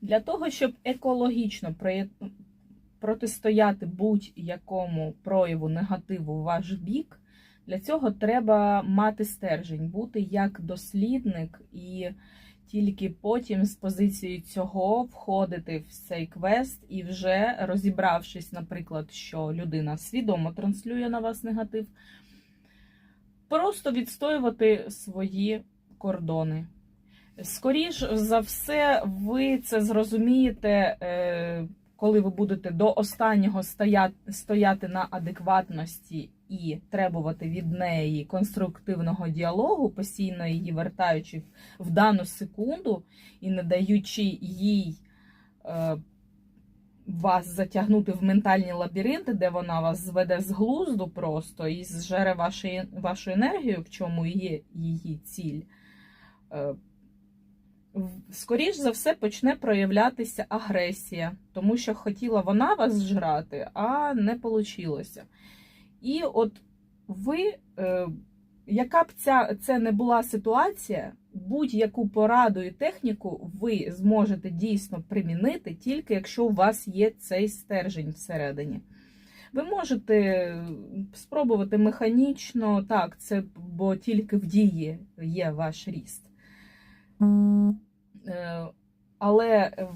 Для того, щоб екологічно протистояти будь-якому прояву негативу в ваш бік, для цього треба мати стержень, бути як дослідник і тільки потім з позиції цього входити в цей квест і вже розібравшись, наприклад, що людина свідомо транслює на вас негатив, просто відстоювати свої кордони. Скоріш за все, ви це зрозумієте, е, коли ви будете до останнього стояти, на адекватності і требувати від неї конструктивного діалогу, постійно її вертаючи в дану секунду і не даючи їй е, вас затягнути в ментальні лабіринти, де вона вас зведе з глузду просто і зжере вашу, вашу енергію, в чому є її ціль. Е, скоріш за все почне проявлятися агресія, тому що хотіла вона вас зжрати, а не вийшло. І от ви, е, яка б ця це не була ситуація, будь-яку пораду і техніку ви зможете дійсно примінити, тільки якщо у вас є цей стержень всередині. Ви можете спробувати механічно, так, це бо тільки в дії є ваш ріст. Е, Але е,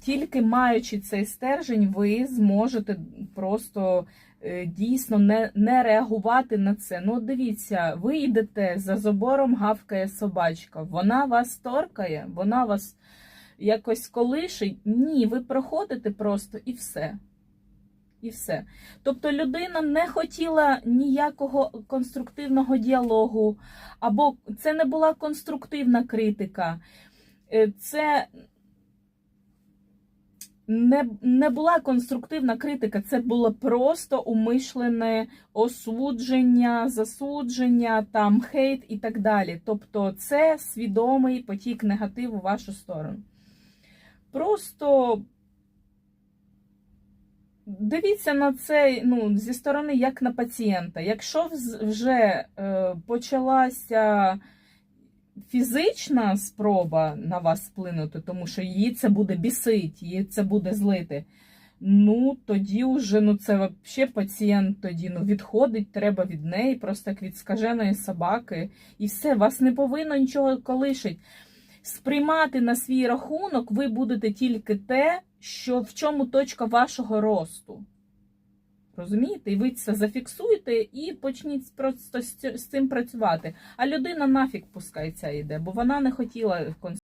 тільки маючи цей стержень, ви зможете просто е, дійсно не, не реагувати на це. Ну, дивіться, ви йдете за забором, гавкає собачка. Вона вас торкає, вона вас якось колишить. Ні, ви проходите просто і все. І все. Тобто людина не хотіла ніякого конструктивного діалогу, або це не була конструктивна критика. Е, Це не, не була конструктивна критика, це було просто умишлене осудження, засудження, там хейт і так далі. Тобто це свідомий потік негативу в вашу сторону. Просто дивіться на це ну, зі сторони як на пацієнта. Якщо вже е, почалася фізична спроба на вас вплинути, тому що її це буде бісить, її це буде злити. Ну, тоді вже ну це взагалі пацієнт тоді ну, відходить, треба від неї, просто як від скаженої собаки. І все, вас не повинно нічого колишить. Сприймати на свій рахунок ви будете тільки те, що в чому точка вашого росту. Розумієте? І ви це зафіксуєте і почніть просто з цим працювати. А людина нафіг пускай ця йде, бо вона не хотіла